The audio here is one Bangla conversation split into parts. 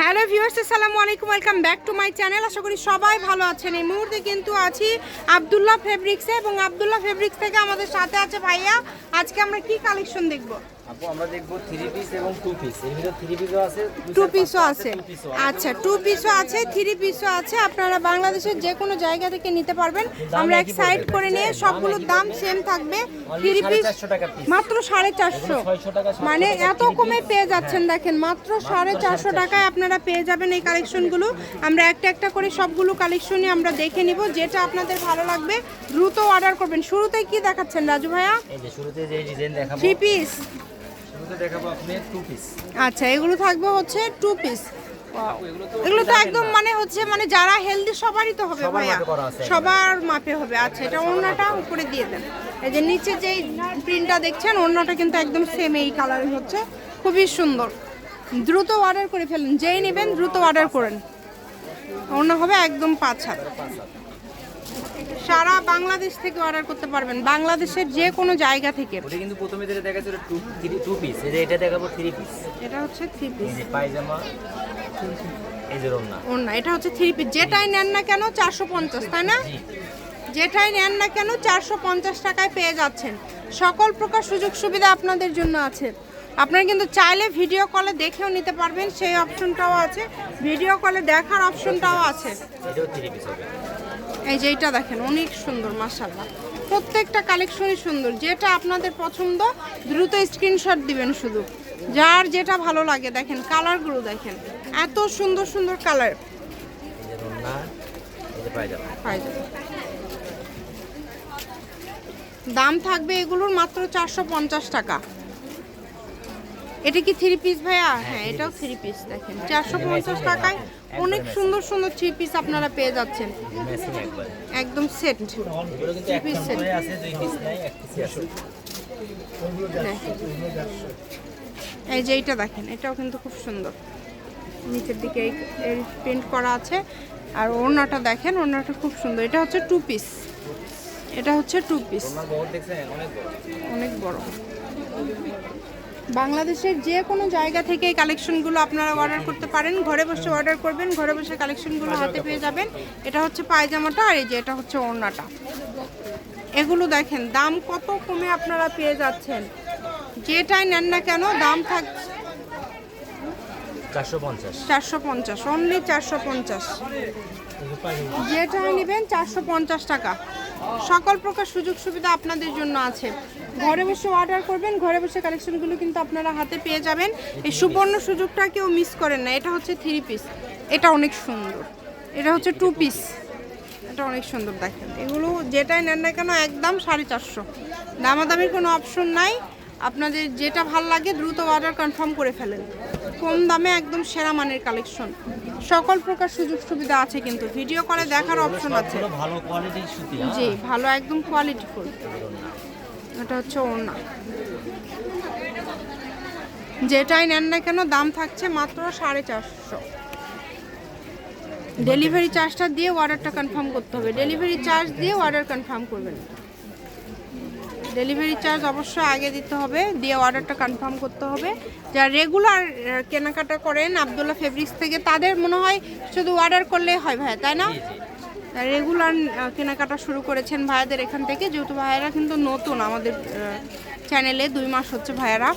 হ্যালো ভিউয়ার্স, আসসালামু আলাইকুম, welcome back to my channel. আশা করি সবাই ভালো আছেন। এই মুহূর্তে কিন্তু আছি আবদুল্লাহ ফেব্রিক্সে এবং আবদুল্লাহ ফেব্রিক্স থেকে আমাদের সাথে আছে ভাইয়া। আজকে আমরা কি কালেকশন দেখব? আপু আমরা দেখব থ্রি পিস এবং টু পিস এর ভিতরে থ্রি পিসও আছে টু পিসও আছে। আচ্ছা টু পিসও আছে থ্রি পিসও আছে। আপনারা বাংলাদেশের যে কোনো জায়গা থেকে নিতে পারবেন। আমরা এক সাইড করে নিয়ে সবগুলোর দাম সেম থাকবে। Only থ্রি পিস 450 টাকা piece। মাত্র সাড়ে চারশো। এগুলো 600 টাকা, 700 মানে এত কমে পেয়ে যাচ্ছেন দেখেন মাত্র সাড়ে চারশো টাকায় আপনারা পেয়ে যাবেন এই কালেকশনগুলো আমরা একটা একটা করে সবগুলো কালেকশনই আমরা দেখে নিব যেটা আপনাদের ভালো লাগবে। দ্রুত অর্ডার করবেন। শুরুতেই কি দেখাচ্ছেন রাজু ভাইয়া? এই যে শুরুতে যে ডিজাইন দেখাবো। থ্রি পিস শুরুতে দেখাবো আপনি টু পিস আচ্ছা এগুলো থাকবে হচ্ছে টু পিস এগুলো তো একদম মানে হচ্ছে মানে যারা হেলদি সবারই তো হবে ভাইয়া। সবার মাপে হবে। আচ্ছা এটা ওড়নাটা উপরে দিয়ে দেন। এই যে নিচে যে প্রিন্টটা দেখছেন ওড়নাটা কিন্তু একদম সেম এই কালারের হচ্ছে। খুবই সুন্দর। দ্রুত অর্ডার করে ফেলুন। যেই নেবেন দ্রুত অর্ডার করেন। ওড়না হবে একদম পাঁচ হাত। সারা বাংলাদেশ থেকে অর্ডার করতে পারবেন। বাংলাদেশের যে কোনো জায়গা থেকে। ওটা কিন্তু প্রথমে যেটা দেখাচ্ছে ওটা টু থ্রি টু পিস এই যে এটা দেখাবো থ্রি পিস এটা হচ্ছে থ্রি পিস এই যে পায়জামা এই যে রন্না ওড়না এটা হচ্ছে থ্রি পিস যেটাই নেন না কেন চারশো পঞ্চাশ তাই না? যেটাই নেন না কেন চারশো পঞ্চাশ টাকায় পেয়ে যাচ্ছেন। সকল প্রকার সুযোগ সুবিধা আপনাদের জন্য আছে। আপনারা কিন্তু চাইলে ভিডিও কলে দেখেও নিতে পারবেন সেই অপশনটাও আছে। ভিডিও কলে দেখার অপশনটাও আছে। এটাও থ্রি পিস হবে। এই যে এইটা দেখেন, অনেক সুন্দর মাসাল্লাহ প্রত্যেকটা কালেকশনই সুন্দর। যেটা আপনাদের পছন্দ, দ্রুত স্ক্রিনশট দিবেন শুধু। যার যেটা ভালো লাগে, দেখেন, কালারগুলো দেখেন। এত সুন্দর সুন্দর কালার। দাম থাকবে এগুলোর মাত্র চারশো পঞ্চাশ টাকা। এটা কি থ্রি পিস ভাইয়া? হ্যাঁ এটাও থ্রি পিস দেখেন। চারশো পঞ্চাশ টাকায় অনেক সুন্দর সুন্দর থ্রি পিস আপনারা পেয়ে যাচ্ছেন। একদম সেট দুই পিস আছে। এই যে এইটা দেখেন এটাও কিন্তু খুব সুন্দর। নিচের দিকে এই প্রিন্ট করা আছে। আর ওড়নাটা দেখেন ওড়নাটা খুব সুন্দর। এটা হচ্ছে টু পিস এটা হচ্ছে টু পিস অনেক বড়। বাংলাদেশের যে কোনো জায়গা থেকে এই কালেকশনগুলো আপনারা অর্ডার করতে পারেন। ঘরে বসে অর্ডার করবেন ঘরে বসে কালেকশনগুলো হাতে পেয়ে যাবেন। এটা হচ্ছে পায়জামাটা আর এই যে এটা হচ্ছে ওড়নাটা। এগুলো দেখেন দাম কত কমে আপনারা পেয়ে যাচ্ছেন। যেটাই নেন না কেন দাম থাক চারশো পঞ্চাশ। অনলি চারশো পঞ্চাশ। যেটাই নেবেন চারশো পঞ্চাশ টাকা। সকল প্রকার সুযোগ সুবিধা আপনাদের জন্য আছে। ঘরে বসে অর্ডার করবেন ঘরে বসে কালেকশনগুলো কিন্তু আপনারা হাতে পেয়ে যাবেন। এই সুবর্ণ সুযোগটা কেউ মিস করেন না। এটা হচ্ছে থ্রি পিস এটা অনেক সুন্দর। এটা হচ্ছে টু পিস এটা অনেক সুন্দর দেখেন। এগুলো যেটাই নেন না কেন একদম সাড়ে চারশো। দামাদামির কোনো অপশন নাই। আপনাদের যেটা ভালো লাগে দ্রুত অর্ডার কনফার্ম করে ফেলেন। কম দামে একদম সেরা মানের কালেকশন সকল প্রকার সুযোগ সুবিধা আছে কিন্তু। ভিডিও কলে দেখার অপশন আছে। ভালো কোয়ালিটির সুতি হ্যাঁ? জি ভালো একদম কোয়ালিটিফুল এটা হচ্ছে ওড়না। যেটাই নেন না কেন দাম থাকছে মাত্র সাড়ে চারশো। ডেলিভারি চার্জটা দিয়ে অর্ডারটা কনফার্ম করতে হবে। ডেলিভারি চার্জ দিয়ে অর্ডার কনফার্ম করবেন। ডেলিভারি চার্জ অবশ্যই আগে দিতে হবে দিয়ে অর্ডারটা কনফার্ম করতে হবে। যারা রেগুলার কেনাকাটা করেন আবদুল্লাহ ফেব্রিক্স থেকে তাদের মনে হয় শুধু অর্ডার করলেই হয় ভাই তাই না? রেগুলার কেনাকাটা শুরু করেছেন ভাইয়াদের এখান থেকে। যেহেতু ভাইয়ারা কিন্তু নতুন আমাদের চ্যানেলে দুই মাস হচ্ছে ভাইয়ারা।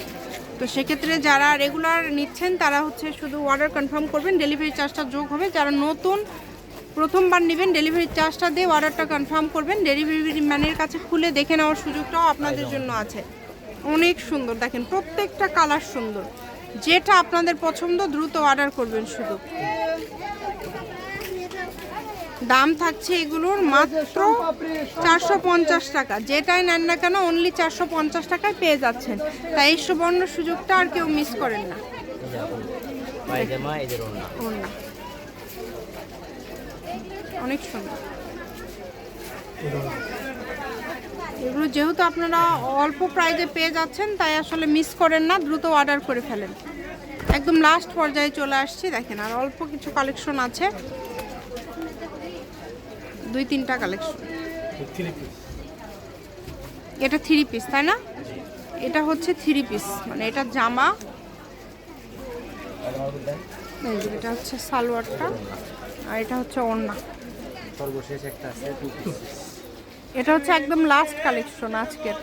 তো সেক্ষেত্রে যারা রেগুলার নিচ্ছেন তারা হচ্ছে শুধু অর্ডার কনফার্ম করবেন ডেলিভারি চার্জটা যোগ হবে। যারা নতুন প্রথমবার নেবেন ডেলিভারি চার্জটা দিয়ে অর্ডারটা কনফার্ম করবেন। ডেলিভারি ম্যানের কাছে খুলে দেখে নেওয়ার সুযোগটাও আপনাদের জন্য আছে। অনেক সুন্দর। দেখেন প্রত্যেকটা কালার সুন্দর। যেটা আপনাদের পছন্দ দ্রুত অর্ডার করবেন শুধু। দাম থাকছে এগুলোর মাত্র চারশো পঞ্চাশ টাকা। যেটাই নেন না কেন অনলি চারশো পঞ্চাশ টাকায় পেয়ে যাচ্ছেন। তাই এই সুবর্ণ সুযোগটা আর কেউ মিস করেন না। অনেক সুন্দর। এগুলো যেহেতু আপনারা অল্প প্রাইজে পেয়ে যাচ্ছেন তাই আসলে মিস করেন না দ্রুত অর্ডার করে ফেলেন। একদম লাস্ট পর্যায়ে চলে আসছি দেখেন আর অল্প কিছু কালেকশন আছে। দুই তিনটা কালেকশন এটা থ্রি পিস তাই না? এটা হচ্ছে থ্রি পিস মানে এটা জামা। এটা হচ্ছে সালোয়ারটা আর এটা হচ্ছে ওড়না। সর্বশেষ একটা আছে এটা হচ্ছে একদম লাস্ট কালেকশন আজকের।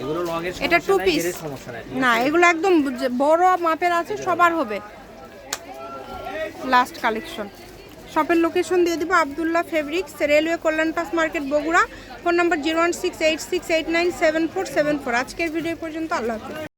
এগুলো লং এর এটা টু নাই না এগুলো একদম বড় মাপের আছে সবার হবে। লাস্ট কালেকশন শপের লোকেশন দিয়ে দিব Abdullah fabrics railway Kalyan pass market Bogura phone number zero one six eight six eight nine seven four seven four আজকের ভিডিও পর্যন্ত, আল্লাহ হাফিজ।